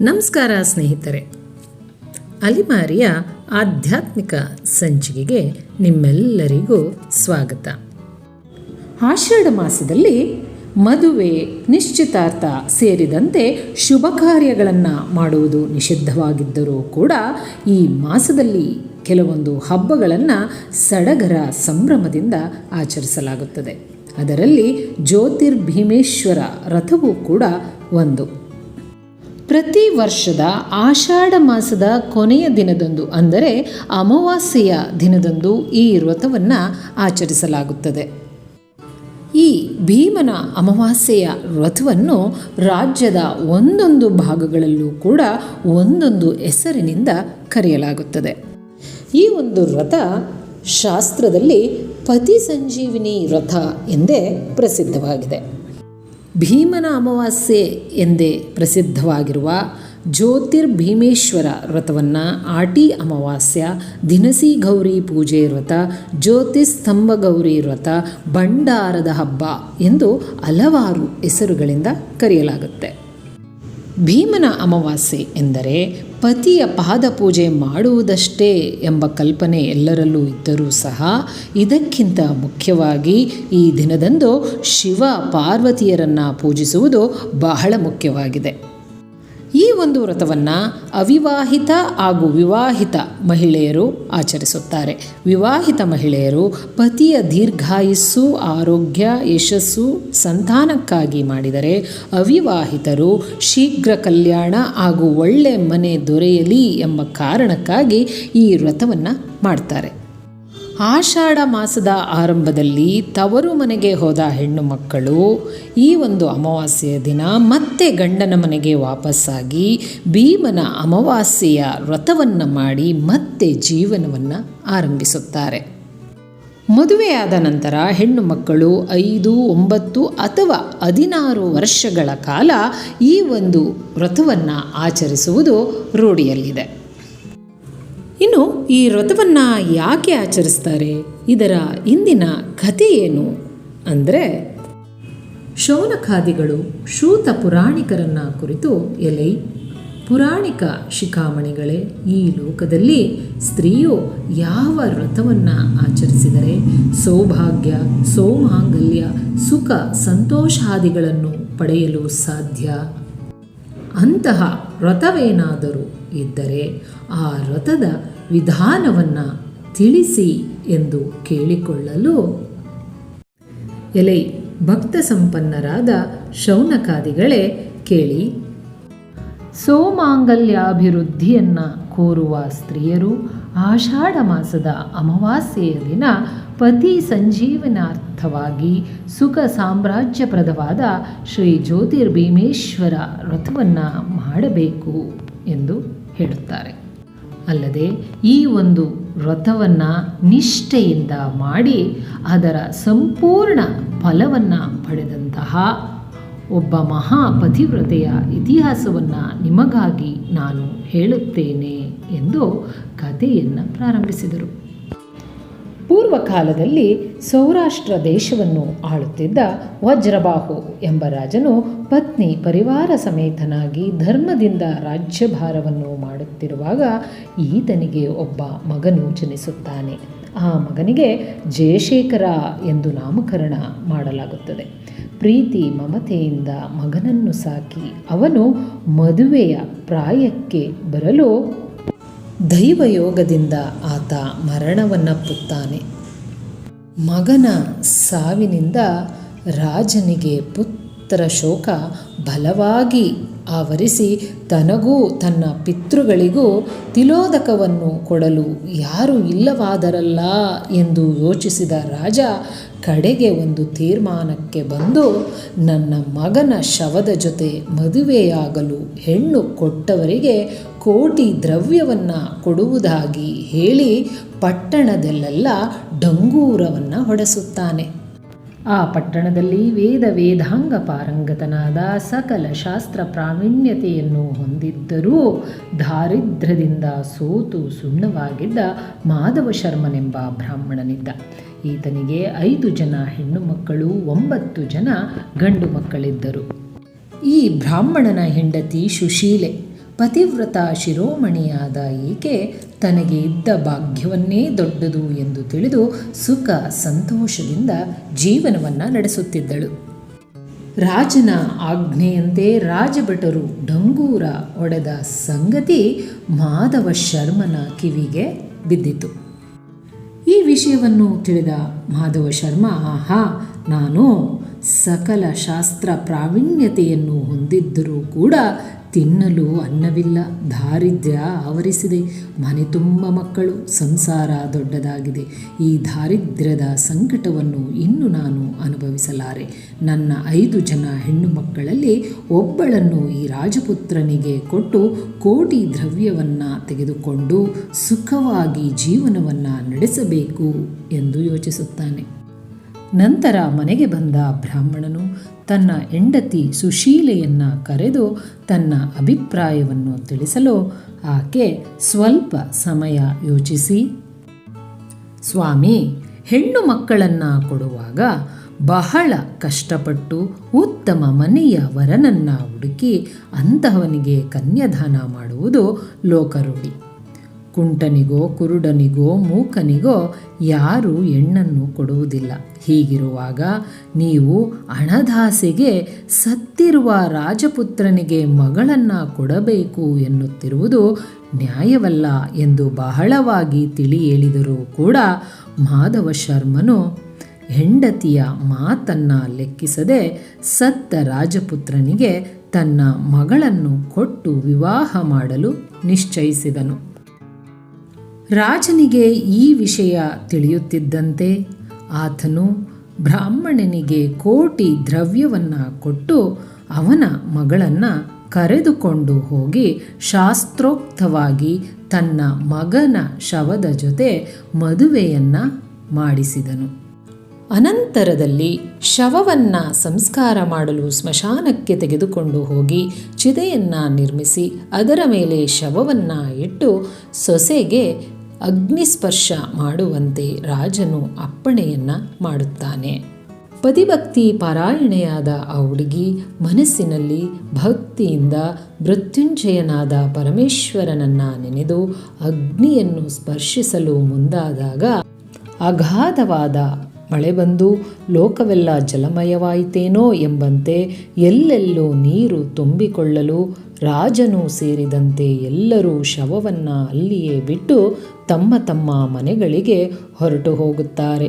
ನಮಸ್ಕಾರ ಸ್ನೇಹಿತರೆ. ಅಲಿಮಾರಿಯ ಆಧ್ಯಾತ್ಮಿಕ ಸಂಚಿಕೆಗೆ ನಿಮ್ಮೆಲ್ಲರಿಗೂ ಸ್ವಾಗತ. ಆಷಾಢ ಮಾಸದಲ್ಲಿ ಮದುವೆ, ನಿಶ್ಚಿತಾರ್ಥ ಸೇರಿದಂತೆ ಶುಭ ಕಾರ್ಯಗಳನ್ನು ಮಾಡುವುದು ನಿಷಿದ್ಧವಾಗಿದ್ದರೂ ಕೂಡ ಈ ಮಾಸದಲ್ಲಿ ಕೆಲವೊಂದು ಹಬ್ಬಗಳನ್ನು ಸಡಗರ ಸಂಭ್ರಮದಿಂದ ಆಚರಿಸಲಾಗುತ್ತದೆ. ಅದರಲ್ಲಿ ಜ್ಯೋತಿರ್ಭೀಮೇಶ್ವರ ರಥವೂ ಕೂಡ ಒಂದು. ಪ್ರತಿ ವರ್ಷದ ಆಷಾಢ ಮಾಸದ ಕೊನೆಯ ದಿನದಂದು ಅಂದರೆ ಅಮಾವಾಸ್ಯೆಯ ದಿನದಂದು ಈ ವ್ರತವನ್ನು ಆಚರಿಸಲಾಗುತ್ತದೆ. ಈ ಭೀಮನ ಅಮಾವಾಸ್ಯೆಯ ವ್ರತವನ್ನು ರಾಜ್ಯದ ಒಂದೊಂದು ಭಾಗಗಳಲ್ಲೂ ಕೂಡ ಒಂದೊಂದು ಹೆಸರಿನಿಂದ ಕರೆಯಲಾಗುತ್ತದೆ. ಈ ಒಂದು ವ್ರತ ಶಾಸ್ತ್ರದಲ್ಲಿ ಪತಿ ಸಂಜೀವಿನಿ ವ್ರತ ಎಂದೇ ಪ್ರಸಿದ್ಧವಾಗಿದೆ. ಭೀಮನ ಅಮಾವಾಸ್ಯೆ ಎಂದೇ ಪ್ರಸಿದ್ಧವಾಗಿರುವ ಜ್ಯೋತಿರ್ಭೀಮೇಶ್ವರ ವ್ರತವನ್ನು ಆಟಿ ಅಮಾವಾಸ್ಯ, ದಿನಸಿ ಗೌರಿ ಪೂಜೆ ವ್ರತ ಜ್ಯೋತಿಸ್ತಂಭ ಗೌರಿ ವ್ರತ, ಭಂಡಾರದ ಹಬ್ಬ ಎಂದು ಹಲವಾರು ಹೆಸರುಗಳಿಂದ ಕರೆಯಲಾಗುತ್ತೆ. ಭೀಮನ ಅಮಾವಾಸ್ಯೆ ಎಂದರೆ ಪತಿಯ ಪಾದ ಪೂಜೆ ಮಾಡುವುದಷ್ಟೇ ಎಂಬ ಕಲ್ಪನೆ ಎಲ್ಲರಲ್ಲೂ ಇದ್ದರೂ ಸಹ ಇದಕ್ಕಿಂತ ಮುಖ್ಯವಾಗಿ ಈ ದಿನದಂದು ಶಿವ ಪಾರ್ವತಿಯರನ್ನು ಪೂಜಿಸುವುದು ಬಹಳ ಮುಖ್ಯವಾಗಿದೆ. ಈ ಒಂದು ವ್ರತವನ್ನು ಅವಿವಾಹಿತ ಹಾಗೂ ವಿವಾಹಿತ ಮಹಿಳೆಯರು ಆಚರಿಸುತ್ತಾರೆ. ವಿವಾಹಿತ ಮಹಿಳೆಯರು ಪತಿಯ ದೀರ್ಘಾಯಸ್ಸು, ಆರೋಗ್ಯ, ಯಶಸ್ಸು ಸಂತಾನಕ್ಕಾಗಿ ಮಾಡಿದರೆ ಅವಿವಾಹಿತರು ಶೀಘ್ರ ಕಲ್ಯಾಣ ಹಾಗೂ ಒಳ್ಳೆ ಮನೆ ದೊರೆಯಲಿ ಎಂಬ ಕಾರಣಕ್ಕಾಗಿ ಈ ವ್ರತವನ್ನು ಮಾಡ್ತಾರೆ. ಆಷಾಢ ಮಾಸದ ಆರಂಭದಲ್ಲಿ ತವರು ಮನೆಗೆ ಹೋದ ಹೆಣ್ಣು ಮಕ್ಕಳು ಈ ಒಂದು ಅಮಾವಾಸ್ಯೆಯ ದಿನ ಮತ್ತೆ ಗಂಡನ ಮನೆಗೆ ವಾಪಸ್ಸಾಗಿ ಭೀಮನ ಅಮಾವಾಸ್ಯೆಯ ವ್ರತವನ್ನು ಮಾಡಿ ಮತ್ತೆ ಜೀವನವನ್ನು ಆರಂಭಿಸುತ್ತಾರೆ. ಮದುವೆಯಾದ ನಂತರ ಹೆಣ್ಣು ಮಕ್ಕಳು ಐದು, ಒಂಬತ್ತು ಅಥವಾ ಹದಿನಾರು ವರ್ಷಗಳ ಕಾಲ ಈ ಒಂದು ವ್ರತವನ್ನು ಆಚರಿಸುವುದು ರೂಢಿಯಲ್ಲಿದೆ. ಇನ್ನು ಈ ವ್ರತವನ್ನು ಯಾಕೆ ಆಚರಿಸ್ತಾರೆ? ಇದರ ಇಂದಿನ ಕಥೆ ಏನು? ಅಂದರೆ ಶೌನಖಾದಿಗಳು ಶೂತ ಪುರಾಣಿಕರನ್ನ ಕುರಿತು ಎಲೆ, ಪುರಾಣಿಕ ಶಿಖಾಮಣಿಗಳೇ, ಈ ಲೋಕದಲ್ಲಿ ಸ್ತ್ರೀಯು ಯಾವ ವ್ರತವನ್ನು ಆಚರಿಸಿದರೆ? ಸೌಭಾಗ್ಯ, ಸೌಮಾಂಗಲ್ಯ, ಸುಖ, ಸಂತೋಷಾದಿಗಳನ್ನು ಪಡೆಯಲು ಸಾಧ್ಯ? ಅಂತಹ ವ್ರತವೇನಾದರೂ ಇದ್ದರೆ ಆ ವ್ರತದ ವಿಧಾನವನ್ನು ತಿಳಿಸಿ ಎಂದು ಕೇಳಿಕೊಳ್ಳಲು ಎಲೆ ಭಕ್ತ ಸಂಪನ್ನರಾದ ಶೌನಕಾದಿಗಳೇ ಕೇಳಿ, ಸೋಮಾಂಗಲ್ಯಾಭಿವೃದ್ಧಿಯನ್ನು ಕೋರುವ ಸ್ತ್ರೀಯರು ಆಷಾಢ ಮಾಸದ ಅಮಾವಾಸ್ಯೆಯ ದಿನ ಪತಿ ಸಂಜೀವನಾರ್ಥವಾಗಿ ಸುಖ ಸಾಮ್ರಾಜ್ಯಪ್ರದವಾದ ಶ್ರೀ ಜ್ಯೋತಿರ್ಭೀಮೇಶ್ವರ ವ್ರತವನ್ನು ಮಾಡಬೇಕು ಎಂದು ಹೇಳುತ್ತಾರೆ. ಅಲ್ಲದೆ ಈ ಒಂದು ವ್ರತವನ್ನು ನಿಷ್ಠೆಯಿಂದ ಮಾಡಿ ಅದರ ಸಂಪೂರ್ಣ ಫಲವನ್ನು ಪಡೆದಂತಹ ಒಬ್ಬ ಮಹಾಪತಿವ್ರತೆಯ ಇತಿಹಾಸವನ್ನು ನಿಮಗಾಗಿ ನಾನು ಹೇಳುತ್ತೇನೆ ಎಂದು ಕಥೆಯನ್ನು ಪ್ರಾರಂಭಿಸಿದರು. ಪೂರ್ವಕಾಲದಲ್ಲಿ ಸೌರಾಷ್ಟ್ರ ದೇಶವನ್ನು ಆಳುತ್ತಿದ್ದ ವಜ್ರಬಾಹು ಎಂಬ ರಾಜನು ಪತ್ನಿ ಪರಿವಾರ ಸಮೇತನಾಗಿ ಧರ್ಮದಿಂದ ರಾಜ್ಯಭಾರವನ್ನು ಮಾಡುತ್ತಿರುವಾಗ ಈತನಿಗೆ ಒಬ್ಬ ಮಗನು ಜನಿಸುತ್ತಾನೆ. ಆ ಮಗನಿಗೆ ಜಯಶೇಖರ ಎಂದು ನಾಮಕರಣ ಮಾಡಲಾಗುತ್ತದೆ. ಪ್ರೀತಿ ಮಮತೆಯಿಂದ ಮಗನನ್ನು ಸಾಕಿ ಅವನು ಮದುವೆಯ ಪ್ರಾಯಕ್ಕೆ ಬರಲು ದೈವಯೋಗದಿಂದ ಆತ ಮರಣವನ್ನಪ್ಪುತ್ತಾನೆ. ಮಗನ ಸಾವಿನಿಂದ ರಾಜನಿಗೆ ಪುತ್ರ ಶೋಕ ಬಲವಾಗಿ ಆವರಿಸಿ ತನಗೂ ತನ್ನ ಪಿತೃಗಳಿಗೂ ತಿಲೋದಕವನ್ನು ಕೊಡಲು ಯಾರು ಇಲ್ಲವಾದರಲ್ಲ ಎಂದು ಯೋಚಿಸಿದ ರಾಜ ಕಡೆಗೆ ಒಂದು ತೀರ್ಮಾನಕ್ಕೆ ಬಂದು ನನ್ನ ಮಗನ ಶವದ ಜೊತೆ ಮದುವೆಯಾಗಲು ಹೆಣ್ಣು ಕೊಟ್ಟವರಿಗೆ ಕೋಟಿ ದ್ರವ್ಯವನ್ನು ಕೊಡುವುದಾಗಿ ಹೇಳಿ ಪಟ್ಟಣದಲ್ಲೆಲ್ಲ ಡಂಗೂರವನ್ನು ಹೊಡೆಸುತ್ತಾನೆ. ಆ ಪಟ್ಟಣದಲ್ಲಿ ವೇದ ವೇದಾಂಗ ಪಾರಂಗತನಾದ ಸಕಲ ಶಾಸ್ತ್ರ ಪ್ರಾವೀಣ್ಯತೆಯನ್ನು ಹೊಂದಿದ್ದರೂ ದಾರಿದ್ರ್ಯದಿಂದ ಸೋತು ಸುಣ್ಣವಾಗಿದ್ದ ಮಾಧವ ಶರ್ಮನೆಂಬ ಬ್ರಾಹ್ಮಣನಿದ್ದ. ಈತನಿಗೆ ಐದು ಜನ ಹೆಣ್ಣು ಮಕ್ಕಳು, ಒಂಬತ್ತು ಜನ ಗಂಡು ಮಕ್ಕಳಿದ್ದರು. ಈ ಬ್ರಾಹ್ಮಣನ ಹೆಂಡತಿ ಸುಶೀಲೆ. ಪತಿವ್ರತ ಶಿರೋಮಣಿಯಾದ ಈಕೆ ತನಗೆ ಇದ್ದ ಭಾಗ್ಯವನ್ನೇ ದೊಡ್ಡದು ಎಂದು ತಿಳಿದು ಸುಖ ಸಂತೋಷದಿಂದ ಜೀವನವನ್ನು ನಡೆಸುತ್ತಿದ್ದಳು. ರಾಜನ ಆಜ್ಞೆಯಂತೆ ರಾಜಭಟರು ಡಂಗೂರ ಒಡೆದ ಸಂಗತಿ ಮಾಧವ ಶರ್ಮನ ಕಿವಿಗೆ ಬಿದ್ದಿತು. ಈ ವಿಷಯವನ್ನು ತಿಳಿದ ಮಾಧವ ಶರ್ಮ, ಆಹಾ, ನಾನು ಸಕಲ ಶಾಸ್ತ್ರ ಪ್ರಾವೀಣ್ಯತೆಯನ್ನು ಹೊಂದಿದ್ದರೂ ಕೂಡ ತಿನ್ನಲು ಅನ್ನವಿಲ್ಲ. ದಾರಿದ್ರ್ಯ ಆವರಿಸಿದೆ. ಮನೆ ತುಂಬ ಮಕ್ಕಳು, ಸಂಸಾರ ದೊಡ್ಡದಾಗಿದೆ. ಈ ದಾರಿದ್ರ್ಯದ ಸಂಕಟವನ್ನು ಇನ್ನು ನಾನು ಅನುಭವಿಸಲಾರೆ. ನನ್ನ ಐದು ಜನ ಹೆಣ್ಣು ಮಕ್ಕಳಲ್ಲಿ ಒಬ್ಬಳನ್ನು ಈ ರಾಜಪುತ್ರನಿಗೆ ಕೊಟ್ಟು ಕೋಟಿ ದ್ರವ್ಯವನ್ನು ತೆಗೆದುಕೊಂಡು ಸುಖವಾಗಿ ಜೀವನವನ್ನು ನಡೆಸಬೇಕು ಎಂದು ಯೋಚಿಸುತ್ತಾನೆ. ನಂತರ ಮನೆಗೆ ಬಂದ ಬ್ರಾಹ್ಮಣನು ತನ್ನ ಹೆಂಡತಿ ಸುಶೀಲೆಯನ್ನು ಕರೆದು ತನ್ನ ಅಭಿಪ್ರಾಯವನ್ನು ತಿಳಿಸಲು ಆಕೆ ಸ್ವಲ್ಪ ಸಮಯ ಯೋಚಿಸಿ, ಸ್ವಾಮಿ, ಹೆಣ್ಣು ಮಕ್ಕಳನ್ನು ಕೊಡುವಾಗ ಬಹಳ ಕಷ್ಟಪಟ್ಟು ಉತ್ತಮ ಮನೆಯ ವರನನ್ನು ಹುಡುಕಿ ಅಂತಹವನಿಗೆ ಕನ್ಯಾದಾನ ಮಾಡುವುದು ಲೋಕರೂಢಿ. ಕುಂಟನಿಗೋ, ಕುರುಡನಿಗೋ, ಮೂಕನಿಗೋ ಯಾರೂ ಹೆಣ್ಣನ್ನು ಕೊಡುವುದಿಲ್ಲ. ಹೀಗಿರುವಾಗ ನೀವು ಹಣದಾಸೆಗೆ ಸತ್ತಿರುವ ರಾಜಪುತ್ರನಿಗೆ ಮಗಳನ್ನು ಕೊಡಬೇಕು ಎನ್ನುತ್ತಿರುವುದು ನ್ಯಾಯವಲ್ಲ ಎಂದು ಬಹಳವಾಗಿ ತಿಳಿ ಹೇಳಿದರೂ ಕೂಡ ಮಾಧವ ಶರ್ಮನು ಹೆಂಡತಿಯ ಮಾತನ್ನ ಲೆಕ್ಕಿಸದೆ ಸತ್ತ ರಾಜಪುತ್ರನಿಗೆ ತನ್ನ ಮಗಳನ್ನು ಕೊಟ್ಟು ವಿವಾಹ ಮಾಡಲು ನಿಶ್ಚಯಿಸಿದನು. ರಾಜನಿಗೆ ಈ ವಿಷಯ ತಿಳಿಯುತ್ತಿದ್ದಂತೆ ಆತನು ಬ್ರಾಹ್ಮಣನಿಗೆ ಕೋಟಿ ದ್ರವ್ಯವನ್ನು ಕೊಟ್ಟು ಅವನ ಮಗಳನ್ನು ಕರೆದುಕೊಂಡು ಹೋಗಿ ಶಾಸ್ತ್ರೋಕ್ತವಾಗಿ ತನ್ನ ಮಗನ ಶವದ ಜೊತೆ ಮದುವೆಯನ್ನು ಮಾಡಿಸಿದನು. ಅನಂತರದಲ್ಲಿ ಶವವನ್ನು ಸಂಸ್ಕಾರ ಮಾಡಲು ಸ್ಮಶಾನಕ್ಕೆ ತೆಗೆದುಕೊಂಡು ಹೋಗಿ ಚಿದೆಯನ್ನು ನಿರ್ಮಿಸಿ ಅದರ ಮೇಲೆ ಶವವನ್ನು ಇಟ್ಟು ಸೊಸೆಗೆ ಅಗ್ನಿಸ್ಪರ್ಶ ಮಾಡುವಂತೆ ರಾಜನು ಅಪ್ಪಣೆಯನ್ನ ಮಾಡುತ್ತಾನೆ. ಪದಿಭಕ್ತಿ ಪಾರಾಯಣೆಯಾದ ಆ ಹುಡುಗಿ ಮನಸ್ಸಿನಲ್ಲಿ ಭಕ್ತಿಯಿಂದ ಮೃತ್ಯುಂಜಯನಾದ ಪರಮೇಶ್ವರನನ್ನ ನೆನೆದು ಅಗ್ನಿಯನ್ನು ಸ್ಪರ್ಶಿಸಲು ಮುಂದಾದಾಗ ಅಗಾಧವಾದ ಮಳೆ ಬಂದು, ಲೋಕವೆಲ್ಲ ಜಲಮಯವಾಯಿತೇನೋ ಎಂಬಂತೆ ಎಲ್ಲೆಲ್ಲೋ ನೀರು ತುಂಬಿಕೊಳ್ಳಲು ರಾಜನು ಸೇರಿದಂತೆ ಎಲ್ಲರೂ ಶವವನ್ನು ಅಲ್ಲಿಯೇ ಬಿಟ್ಟು ತಮ್ಮ ತಮ್ಮ ಮನೆಗಳಿಗೆ ಹೊರಟು ಹೋಗುತ್ತಾರೆ.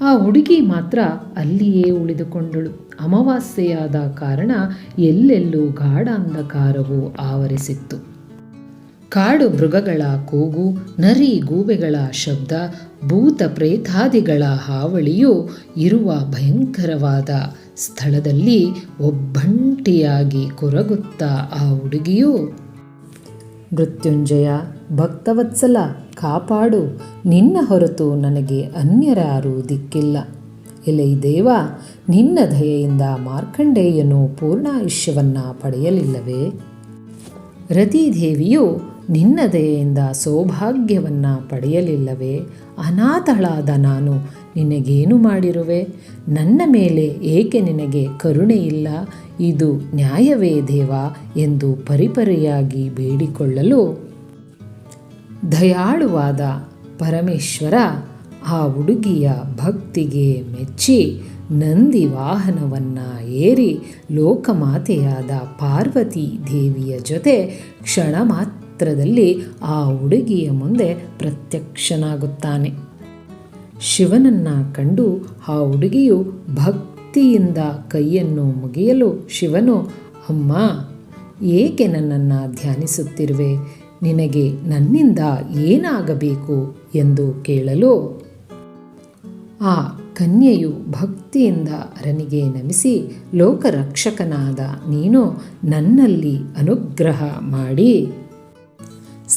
ಆ ಹುಡುಗಿ ಮಾತ್ರ ಅಲ್ಲಿಯೇ ಉಳಿದುಕೊಂಡಳು. ಅಮಾವಾಸ್ಯೆಯಾದ ಕಾರಣ ಎಲ್ಲೆಲ್ಲೂ ಗಾಢಾಂಧಕಾರವು ಆವರಿಸಿತ್ತು. ಕಾಡು ಮೃಗಗಳ ಕೂಗು, ನರಿ ಗೂಬೆಗಳ ಶಬ್ದ, ಭೂತ ಪ್ರೇತಾದಿಗಳ ಹಾವಳಿಯು ಇರುವ ಭಯಂಕರವಾದ ಸ್ಥಳದಲ್ಲಿ ಒಬ್ಬಂಟಿಯಾಗಿ ಕೊರಗುತ್ತಾ ಆ ಹುಡುಗಿಯು, ಮೃತ್ಯುಂಜಯ, ಭಕ್ತವತ್ಸಲ, ಕಾಪಾಡು, ನಿನ್ನ ಹೊರತು ನನಗೆ ಅನ್ಯರಾರೂ ದಿಕ್ಕಿಲ್ಲ. ಎಲೈ ದೇವ, ನಿನ್ನ ದಯೆಯಿಂದ ಮಾರ್ಕಂಡೇಯನು ಪೂರ್ಣಾಯುಷ್ಯವನ್ನು ಪಡೆಯಲಿಲ್ಲವೇ? ರತಿದೇವಿಯು ನಿನ್ನ ದಯೆಯಿಂದ ಸೌಭಾಗ್ಯವನ್ನು ಪಡೆಯಲಿಲ್ಲವೇ? ಅನಾಥಳಾದ ನಾನು ನಿನಗೇನು ಮಾಡಿರುವೆ? ನನ್ನ ಮೇಲೆ ಏಕೆ ನಿನಗೆ ಕರುಣೆ ಇಲ್ಲ? ಇದು ನ್ಯಾಯವೇ ದೇವ ಎಂದು ಪರಿಪರಿಯಾಗಿ ಬೇಡಿಕೊಳ್ಳಲು. ದಯಾಳುವಾದ ಪರಮೇಶ್ವರ ಆ ಹುಡುಗಿಯ ಭಕ್ತಿಗೆ ಮೆಚ್ಚಿ ನಂದಿ ವಾಹನವನ್ನು ಏರಿ ಲೋಕಮಾತೆಯಾದ ಪಾರ್ವತಿ ದೇವಿಯ ಜೊತೆ ಕ್ಷಣ ಮಾತ್ರದಲ್ಲಿ ಆ ಹುಡುಗಿಯ ಮುಂದೆ ಪ್ರತ್ಯಕ್ಷನಾಗುತ್ತಾನೆ. ಶಿವನನ್ನು ಕಂಡು ಆ ಹುಡುಗಿಯು ಭಕ್ತಿಯಿಂದ ಕೈಯನ್ನು ಮುಗಿಯಲು ಶಿವನು, ಅಮ್ಮ, ಏಕೆ ನನ್ನನ್ನು ಧ್ಯಾನಿಸುತ್ತಿರುವೆ? ನಿನಗೆ ನನ್ನಿಂದ ಏನಾಗಬೇಕು? ಎಂದು ಕೇಳಲು. ಆ ಕನ್ಯೆಯು ಭಕ್ತಿಯಿಂದ ಅರನಿಗೆ ನಮಿಸಿ, ಲೋಕರಕ್ಷಕನಾದ ನೀನು ನನ್ನಲ್ಲಿ ಅನುಗ್ರಹ ಮಾಡಿ.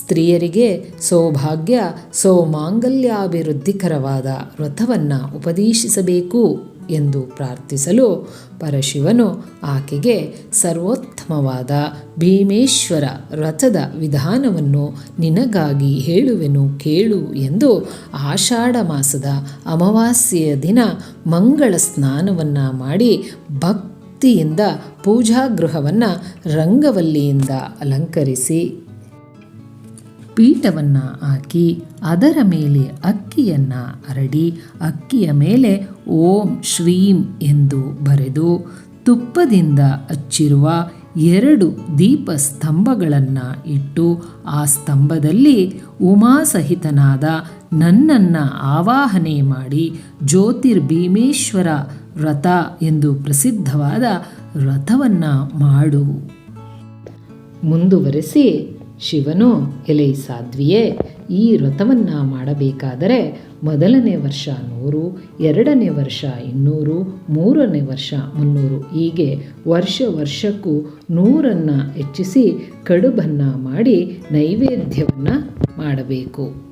ಸ್ತ್ರೀಯರಿಗೆ ಸೌಭಾಗ್ಯ, ಸೌಮಾಂಗಲ್ಯಾಭಿವೃದ್ಧಿಕರವಾದ ವ್ರತವನ್ನು ಉಪದೇಶಿಸಬೇಕು ಎಂದು ಪ್ರಾರ್ಥಿಸಲು ಪರಶಿವನು ಆಕೆಗೆ ಸರ್ವೋತ್ತಮವಾದ ಭೀಮೇಶ್ವರ ವ್ರತದ ವಿಧಾನವನ್ನು ನಿನಗಾಗಿ ಹೇಳುವೆನು ಕೇಳು ಎಂದು ಆಷಾಢ ಮಾಸದ ಅಮಾವಾಸ್ಯೆಯ ದಿನ ಮಂಗಳ ಸ್ನಾನವನ್ನು ಮಾಡಿ ಭಕ್ತಿಯಿಂದ ಭಕ್ತಿಯಿಂದ ಪೂಜಾಗೃಹವನ್ನು ರಂಗವಲ್ಲಿಯಿಂದ ಅಲಂಕರಿಸಿ. ಪೀಠವನ್ನು ಹಾಕಿ ಅದರ ಮೇಲೆ ಅಕ್ಕಿಯನ್ನು ಹರಡಿ ಅಕ್ಕಿಯ ಮೇಲೆ ಓಂ ಶ್ರೀಂ ಎಂದು ಬರೆದು ತುಪ್ಪದಿಂದ ಹಚ್ಚಿರುವ ಎರಡು ದೀಪ ಸ್ತಂಭಗಳನ್ನು ಇಟ್ಟು ಆ ಸ್ತಂಭದಲ್ಲಿ ಉಮಾಸಹಿತನಾದ ನನ್ನನ್ನು ಆವಾಹನೆ ಮಾಡಿ ಜ್ಯೋತಿರ್ಭೀಮೇಶ್ವರ ವ್ರತ ಎಂದು ಪ್ರಸಿದ್ಧವಾದ ವ್ರತವನ್ನು ಮಾಡು. ಮುಂದುವರೆಸಿ ಶಿವನು, ಎಲೆ ಸಾಧ್ವಿಯೇ, ಈ ವ್ರತವನ್ನು ಮಾಡಬೇಕಾದರೆ ಮೊದಲನೇ ವರ್ಷ ನೂರು, ಎರಡನೇ ವರ್ಷ ಇನ್ನೂರು, ಮೂರನೇ ವರ್ಷ ಮುನ್ನೂರು. ಹೀಗೆ ವರ್ಷ ವರ್ಷಕ್ಕೂ ನೂರನ್ನು ಹೆಚ್ಚಿಸಿ ಕಡುಬನ್ನು ಮಾಡಿ ನೈವೇದ್ಯವನ್ನು ಮಾಡಬೇಕು.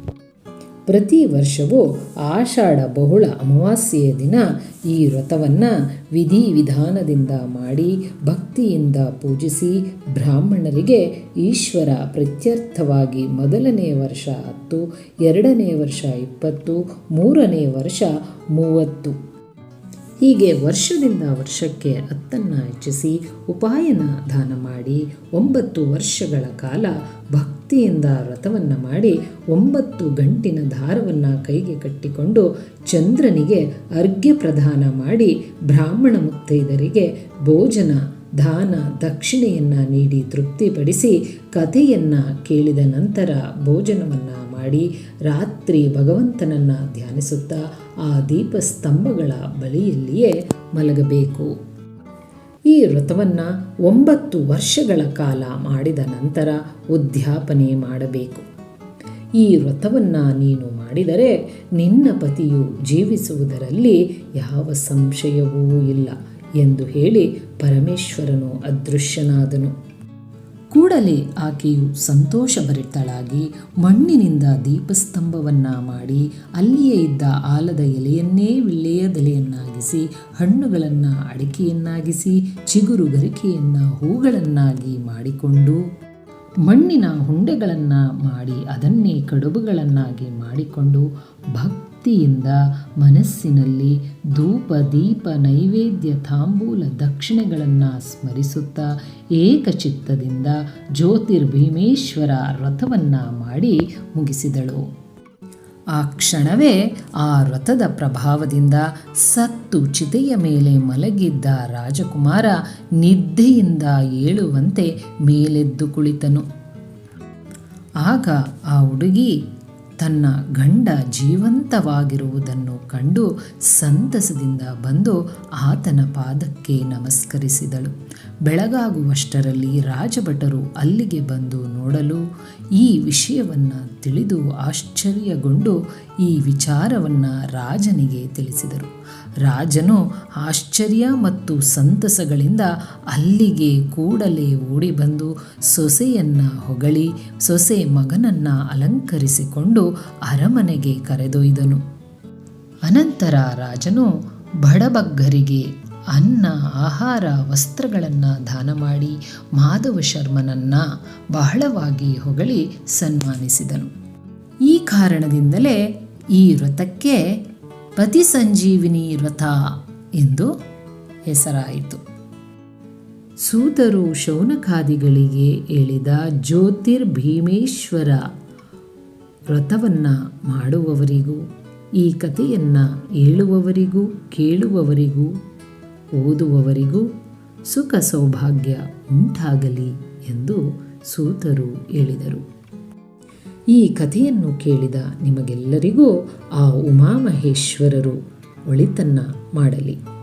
ಪ್ರತಿ ವರ್ಷವೂ ಆಷಾಢ ಬಹುಳ ಅಮಾವಾಸ್ಯೆಯ ದಿನ ಈ ವ್ರತವನ್ನು ವಿಧಿ ವಿಧಾನದಿಂದ ಮಾಡಿ ಭಕ್ತಿಯಿಂದ ಪೂಜಿಸಿ ಬ್ರಾಹ್ಮಣರಿಗೆ ಈಶ್ವರ ಪ್ರತ್ಯರ್ಥವಾಗಿ ಮೊದಲನೇ ವರ್ಷ ಹತ್ತು, ಎರಡನೇ ವರ್ಷ ಇಪ್ಪತ್ತು, ಮೂರನೇ ವರ್ಷ ಮೂವತ್ತು. ಹೀಗೆ ವರ್ಷದಿಂದ ವರ್ಷಕ್ಕೆ ಹತ್ತನ್ನು ಹೆಚ್ಚಿಸಿ ಉಪಾಯನ ದಾನ ಮಾಡಿ ಒಂಬತ್ತು ವರ್ಷಗಳ ಕಾಲ ಭಕ್ತಿಯಿಂದ ವ್ರತವನ್ನು ಮಾಡಿ ಒಂಬತ್ತು ಗಂಟಿನ ದಾರವನ್ನು ಕೈಗೆ ಕಟ್ಟಿಕೊಂಡು ಚಂದ್ರನಿಗೆ ಅರ್ಘ್ಯ ಪ್ರದಾನ ಮಾಡಿ ಬ್ರಾಹ್ಮಣ ಮುತ್ತೈದರಿಗೆ ಭೋಜನ, ದಾನ, ದಕ್ಷಿಣೆಯನ್ನು ನೀಡಿ ತೃಪ್ತಿಪಡಿಸಿ ಕಥೆಯನ್ನು ಕೇಳಿದ ನಂತರ ಭೋಜನವನ್ನು ಮಾಡಿ ರಾತ್ರಿ ಭಗವಂತನನ್ನು ಧ್ಯಾನಿಸುತ್ತಾ ಆ ದೀಪಸ್ತಂಭಗಳ ಬಳಿಯಲ್ಲಿಯೇ ಮಲಗಬೇಕು. ಈ ವ್ರತವನ್ನು ಒಂಬತ್ತು ವರ್ಷಗಳ ಕಾಲ ಮಾಡಿದ ನಂತರ ಉದ್ಯಾಪನೆ ಮಾಡಬೇಕು. ಈ ವ್ರತವನ್ನು ನೀನು ಮಾಡಿದರೆ ನಿನ್ನ ಪತಿಯು ಜೀವಿಸುವುದರಲ್ಲಿ ಯಾವ ಸಂಶಯವೂ ಇಲ್ಲ ಎಂದು ಹೇಳಿ ಪರಮೇಶ್ವರನು ಅದೃಶ್ಯನಾದನು. ಕೂಡಲೇ ಆಕೆಯು ಸಂತೋಷಭರಿತಳಾಗಿ ಮಣ್ಣಿನಿಂದ ದೀಪಸ್ತಂಭವನ್ನು ಮಾಡಿ ಅಲ್ಲಿಯೇ ಇದ್ದ ಆಲದ ಎಲೆಯನ್ನೇ ವಿಳ್ಳೆಯದೆಲೆಯನ್ನಾಗಿಸಿ ಹಣ್ಣುಗಳನ್ನು ಅಡಿಕೆಯನ್ನಾಗಿಸಿ, ಚಿಗುರು ಗರಿಕೆಯನ್ನು ಹೂಗಳನ್ನಾಗಿ ಮಾಡಿಕೊಂಡು, ಮಣ್ಣಿನ ಹುಂಡೆಗಳನ್ನು ಮಾಡಿ ಅದನ್ನೇ ಕಡುಬುಗಳನ್ನಾಗಿ ಮಾಡಿಕೊಂಡು ಭಕ್ತಿಯಿಂದ ಮನಸ್ಸಿನಲ್ಲಿ ಧೂಪ, ದೀಪ, ನೈವೇದ್ಯ, ತಾಂಬೂಲ, ದಕ್ಷಿಣೆಗಳನ್ನು ಸ್ಮರಿಸುತ್ತಾ ಏಕಚಿತ್ತದಿಂದ ಜ್ಯೋತಿರ್ಭೀಮೇಶ್ವರ ವ್ರತವನ್ನು ಮಾಡಿ ಮುಗಿಸಿದಳು. ಆ ಕ್ಷಣವೇ ಆ ವ್ರತದ ಪ್ರಭಾವದಿಂದ ಸತ್ತು ಚಿತೆಯ ಮೇಲೆ ಮಲಗಿದ್ದ ರಾಜಕುಮಾರ ನಿದ್ದೆಯಿಂದ ಏಳುವಂತೆ ಮೇಲೆದ್ದು ಕುಳಿತನು. ಆಗ ಆ ಹುಡುಗಿ ತನ್ನ ಗಂಡ ಜೀವಂತವಾಗಿರುವುದನ್ನು ಕಂಡು ಸಂತಸದಿಂದ ಬಂದು ಆತನ ಪಾದಕ್ಕೆ ನಮಸ್ಕರಿಸಿದಳು. ಬೆಳಗಾಗುವಷ್ಟರಲ್ಲಿ ರಾಜಭಟರು ಅಲ್ಲಿಗೆ ಬಂದು ನೋಡಲು ಈ ವಿಷಯವನ್ನು ತಿಳಿದು ಆಶ್ಚರ್ಯಗೊಂಡು ಈ ವಿಚಾರವನ್ನು ರಾಜನಿಗೆ ತಿಳಿಸಿದರು. ರಾಜನು ಆಶ್ಚರ್ಯ ಮತ್ತು ಸಂತಸಗಳಿಂದ ಅಲ್ಲಿಗೆ ಕೂಡಲೇ ಓಡಿ ಬಂದು ಸೊಸೆಯನ್ನು ಹೊಗಳಿ, ಸೊಸೆ ಮಗನನ್ನು ಅಲಂಕರಿಸಿಕೊಂಡು ಅರಮನೆಗೆ ಕರೆದೊಯ್ದನು. ಅನಂತರ ರಾಜನು ಬಡಬಗ್ಗರಿಗೆ ಅನ್ನ, ಆಹಾರ, ವಸ್ತ್ರಗಳನ್ನು ದಾನ ಮಾಡಿ ಮಾಧವ ಶರ್ಮನನ್ನು ಬಹಳವಾಗಿ ಹೊಗಳಿ ಸನ್ಮಾನಿಸಿದನು. ಈ ಕಾರಣದಿಂದಲೇ ಈ ವ್ರತಕ್ಕೆ ಪತಿ ಸಂಜೀವಿನಿ ವ್ರತ ಎಂದು ಹೆಸರಾಯಿತು. ಸೂತರು ಶೌನಕಾದಿಗಳಿಗೆ ಹೇಳಿದ ಜ್ಯೋತಿರ್ ಭೀಮೇಶ್ವರ ವ್ರತವನ್ನು ಮಾಡುವವರಿಗೂ, ಈ ಕಥೆಯನ್ನು ಹೇಳುವವರಿಗೂ, ಕೇಳುವವರಿಗೂ, ಓದುವವರಿಗೂ ಸುಖ ಸೌಭಾಗ್ಯ ಉಂಟಾಗಲಿ ಎಂದು ಸೂತರು ಹೇಳಿದರು. ಈ ಕಥೆಯನ್ನು ಕೇಳಿದ ನಿಮಗೆಲ್ಲರಿಗೂ ಆ ಉಮಾಮಹೇಶ್ವರರು ಒಳಿತನ್ನ ಮಾಡಲಿ.